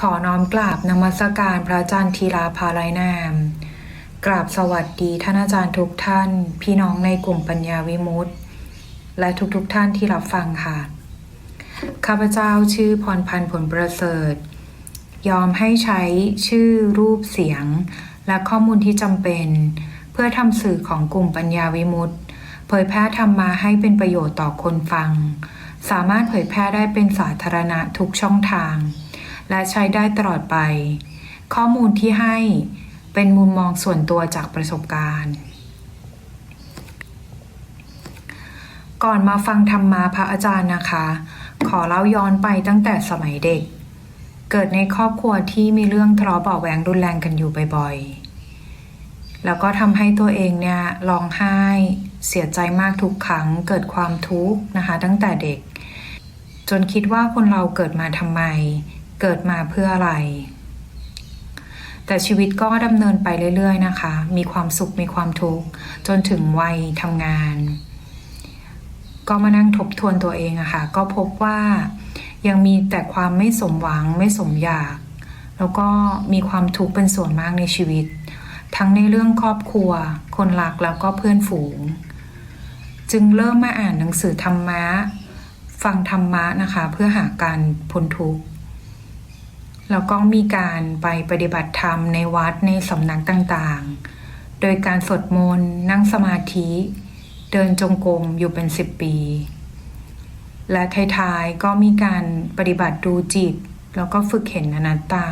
ขอน้อมกราบนมัสการพระอาจารย์ธีราภาไลยนาม กราบสวัสดีท่านอาจารย์ทุกท่าน พี่น้องในกลุ่มปัญญาวิมุตติ และทุกๆทท่านที่รับฟังค่ะ ข้าพเจ้าชื่อพรพันธ์ผลประเสริฐ ยอมให้ใช้ชื่อรูปเสียง และข้อมูลที่จำเป็น เพื่อทำสื่อของกลุ่มปัญญาวิมุตติ เผยแพร่ธรรมาให้เป็นประโยชน์ต่อคนฟัง สามารถเผยแพร่ได้เป็นสาธารณะทุกช่องทาง และใช้ได้ตลอดไป ข้อมูลที่ให้เป็นมุมมองส่วนตัวจากประสบการณ์ ก่อนมาฟังธรรมมาพระอาจารย์นะคะ ขอเล่าย้อนไปตั้งแต่สมัยเด็ก เกิดในครอบครัวที่มีเรื่องทะเลาะเบาะแหวงรุนแรงกันอยู่บ่อยๆ แล้วก็ทำให้ตัวเองเนี่ยร้องไห้เสียใจมากทุกครั้งเกิดความทุกข์นะคะ ตั้งแต่เด็ก จนคิดว่าคนเราเกิดมาทำไม เกิดมาเพื่ออะไร แต่ชีวิตก็ดำเนินไปเรื่อยๆนะคะ มีความสุขมีความทุกข์จนถึงวัยทำงาน ก็มานั่งทบทวนตัวเองอะค่ะ ก็พบว่ายังมีแต่ความไม่สมหวังไม่สมอยาก แล้วก็มีความทุกข์เป็นส่วนมากในชีวิต ทั้งในเรื่องครอบครัว คนรักแล้วก็เพื่อนฝูง จึงเริ่มมาอ่านหนังสือธรรมะ ฟังธรรมะนะคะ เพื่อหาการพ้นทุกข์ แล้วก็มีการไปปฏิบัติธรรมในวัดในสำนักต่างๆ โดยการสวดมนต์นั่งสมาธิ เดินจงกรมอยู่เป็นสิบปี และท้ายๆก็มีการปฏิบัติดูจิต แล้วก็ฝึกเห็นอนัตตา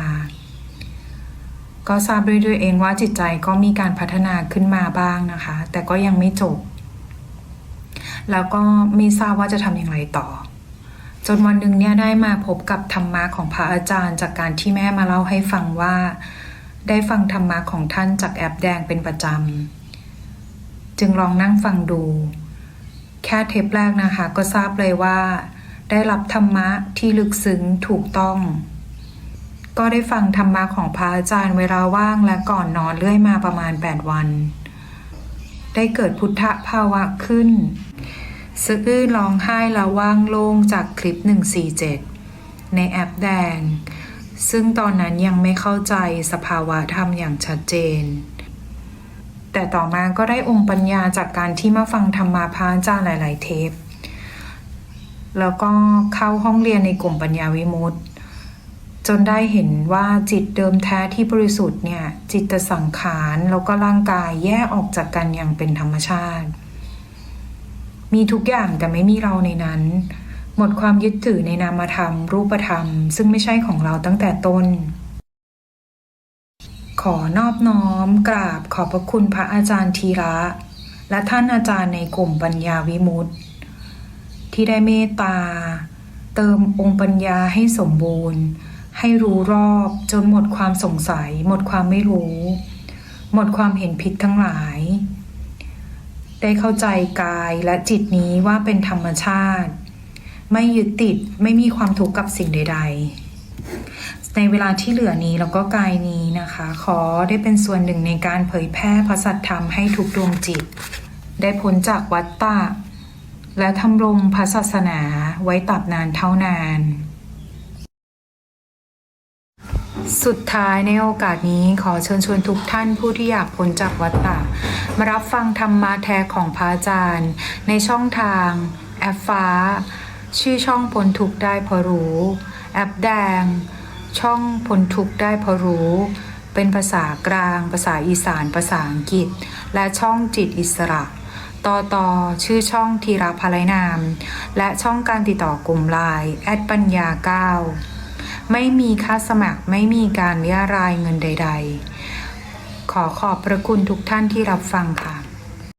ก็ทราบด้วยตัวเองว่าจิตใจก็มีการพัฒนาขึ้นมาบ้างนะคะ แต่ก็ยังไม่จบ แล้วก็ไม่ทราบว่าจะทำอย่างไรต่อ นวันหนึ่งเนี่ยได้มาพบกับธรรมะของพระอาจารย์ จากการที่แม่มาเล่าให้ฟังว่า ได้ฟังธรรมะของท่านจากแอปแดงเป็นประจำจึงลองนั่งฟังดู แค่เทปแรกนะคะ ก็ทราบเลยว่า ได้รับธรรมะที่ลึกซึ้งถูกต้อง ก็ได้ฟังธรรมะของพระอาจารย์เวลาว่างและก่อนนอนเรื่อยมาประมาณ 8 วัน ได้เกิดพุทธภาวะขึ้น สะอื้นร้องไห้ละว่างโล่งจากคลิป 147 ในแอปแดง ซึ่งตอนนั้นยังไม่เข้าใจสภาวะธรรมอย่างชัดเจน แต่ต่อมาก็ได้องค์ปัญญาจากการที่มาฟังธรรมาพระอาจารย์หลาย ๆ เทป แล้วก็เข้าห้องเรียนในกลุ่มปัญญาวิมุตติจนได้เห็นว่าจิตเดิมแท้ที่บริสุทธิ์เนี่ย จิตสังขารแล้วก็ร่างกายแยกออกจากกันอย่างเป็นธรรมชาติ มีทุกอย่างแต่ไม่มีเราในนั้น หมดความยึดถือในนามธรรม รูปธรรม ซึ่งไม่ใช่ของเราตั้งแต่ต้น ขอนอบน้อม กราบขอบพระคุณพระอาจารย์ธีระ และท่านอาจารย์ในกลุ่มปัญญาวิมุตติ ที่ได้เมตตา เติมองค์ปัญญาให้สมบูรณ์ ให้รู้รอบจนหมดความสงสัย หมดความไม่รู้ หมดความเห็นผิดทั้งหลาย ได้เข้าใจกายและจิตนี้ว่าเป็นธรรมชาติ ไม่ยึดติดไม่มีความทุกข์กับสิ่งใด ๆ ในเวลาที่เหลือนี้แล้วก็กายนี้นะคะ ขอได้เป็นส่วนหนึ่งในการเผยแพร่พระสัทธรรมให้ทุกดวงจิต ได้พ้นจากวัฏฏะและทำรงพระศาสนาไว้ตราบนานเท่านาน สุดท้ายในโอกาสนี้ขอเชิญชวนทุกท่านผู้ที่อยากพ้นจากวัฏฏะ มารับฟังธรรมะแท้ของพระอาจารย์ ในช่องทาง แอปฟ้า ชื่อช่องพ้นทุกได้พอรู้ แอปแดง ช่องพ้นทุกได้พอรู้ เป็นภาษากลาง ภาษาอีสาน ภาษาอังกฤษ และช่องจิตอิสระต่อต่อชื่อช่องทีราภาไลนาม และช่องการติดต่อกลุ่มไลน์แอดปัญญาเก้าไม่มีค่าสมัครไม่มีการเรียรายเงินใด ๆ ขอขอบพระคุณทุกท่านที่รับฟังค่ะ